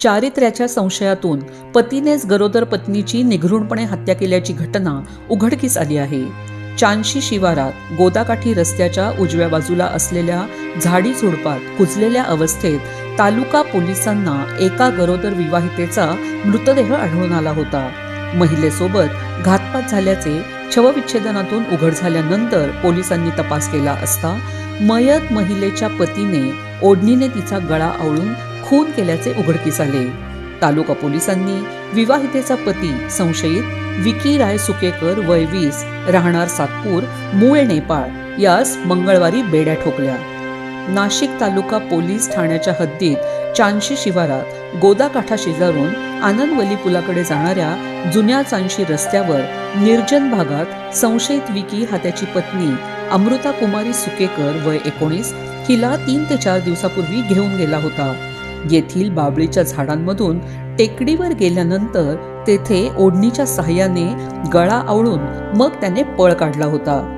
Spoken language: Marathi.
चारित्र्याच्या संशयातून पतीनेच गरोदर पत्नीची निघृणपणे हत्या केल्याची घटना उघडकीस आली आहे. चांशी शिवारात गोदाकाठी रस्त्याच्या उजव्या बाजूला असलेल्या झाडी झुडपात कुजलेल्या अवस्थेत तालुका पोलिसांना एका गरोदर विवाहितेचा मृतदेह आढळून आला होता. महिलेसोबत घातपात झाल्याचे शवविच्छेदनातून उघड झाल्यानंतर पोलिसांनी तपास केला असता मयत महिलेच्या पतीने ओढणीने तिचा गळा आवळून खून केल्याचे उघडकीस आले. तालुका पोलिसांनी विवाहितेचा पती संशयित विकी राय सुकेकर वय वीस राहणार सातपूर मूळ नेपाळ यास मंगळवारी बेड्या ठोकल्या. नाशिक तालुका पोलीस ठाण्याच्या हद्दीत चांशी शिवारात गोदाकाठा शेजारून आनंदवली पुलाकडे जाणाऱ्या जुन्या चांशी रस्त्यावर निर्जन भागात संशयित विकी हा त्याची पत्नी अमृता कुमारी सुकेकर वय एकोणीस हिला तीन ते चार दिवसापूर्वी घेऊन गेला होता. येथील बाबळीच्या झाडांमधून टेकडीवर गेल्यानंतर तेथे ओढणीच्या सहाय्याने गळा आवळून मग त्याने पळ काढला होता.